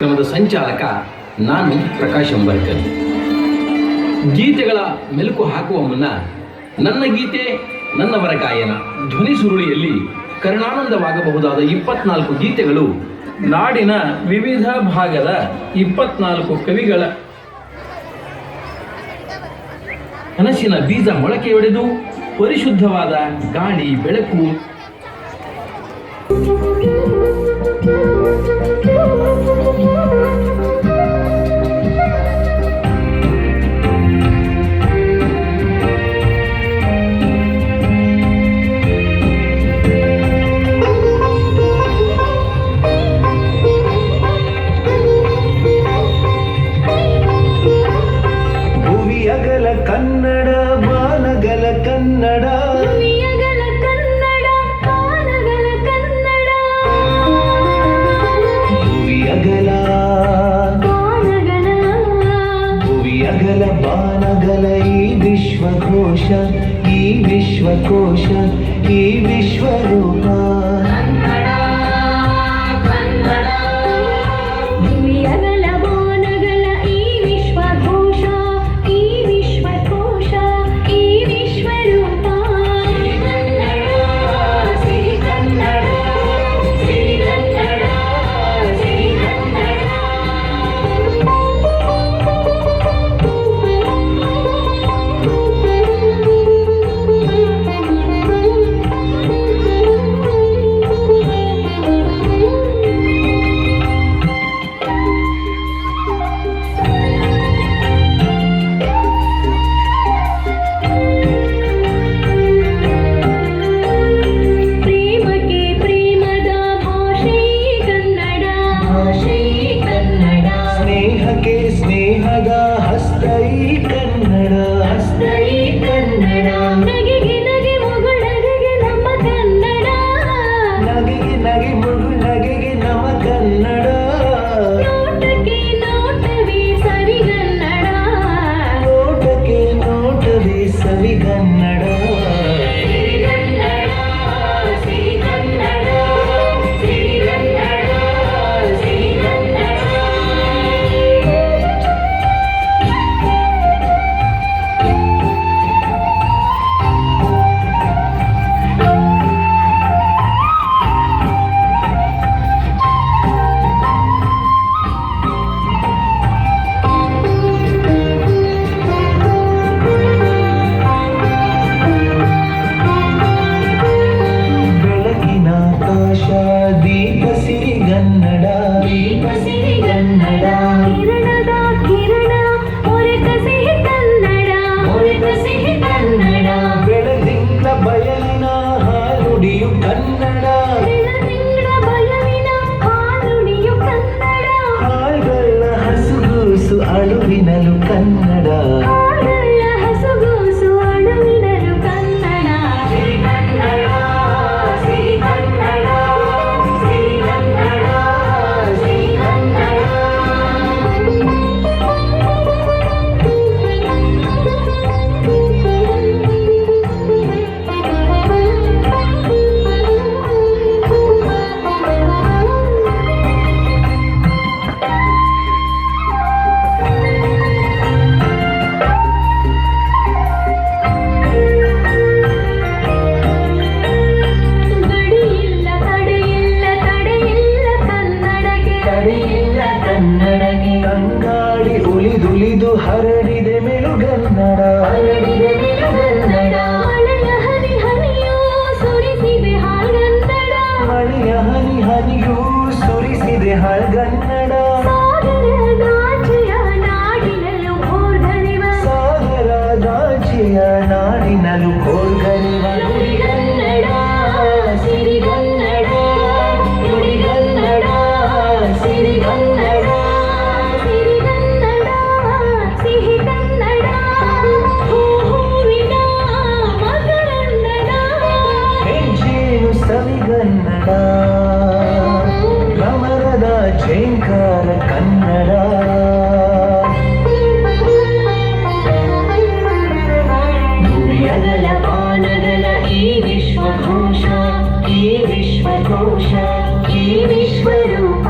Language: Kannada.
ಕಾರ್ಯಕ್ರಮದ ಸಂಚಾಲಕ ನಾನು ಪ್ರಕಾಶ್ ಅಂಬರ್ಕರ್ ಗೀತೆಗಳ ಮೆಲುಕು ಹಾಕುವ ಮುನ್ನ ನನ್ನ ಗೀತೆ, ನನ್ನವರ ಗಾಯನ, ಧ್ವನಿ ಸುರುಳಿಯಲ್ಲಿ ಕರುಣಾನಂದವಾಗಬಹುದಾದ ಇಪ್ಪತ್ನಾಲ್ಕು ಗೀತೆಗಳು ನಾಡಿನ ವಿವಿಧ ಭಾಗದ ಇಪ್ಪತ್ನಾಲ್ಕು ಕವಿಗಳ ಕನಸಿನ ಬೀಜ ಮೊಳಕೆಯೊಡೆದು ಪರಿಶುದ್ಧವಾದ ಗಾಳಿ ಬೆಳಕು ನುಡಿಯಗಲ ಕನ್ನಡ ಬಾನಗಲ ಕನ್ನಡ. ಈ ಈ ವಿಶ್ವಕೋಶ ಈ ವಿಶ್ವರೂಪ. ಭಯಲಿನ ಹಾಡುಡಿಯು ಕನ್ನಡ ಕನ್ನಡ ఈ విశ్వఘోష ఈ విశ్వఘోష ఈ విశ్వరూప.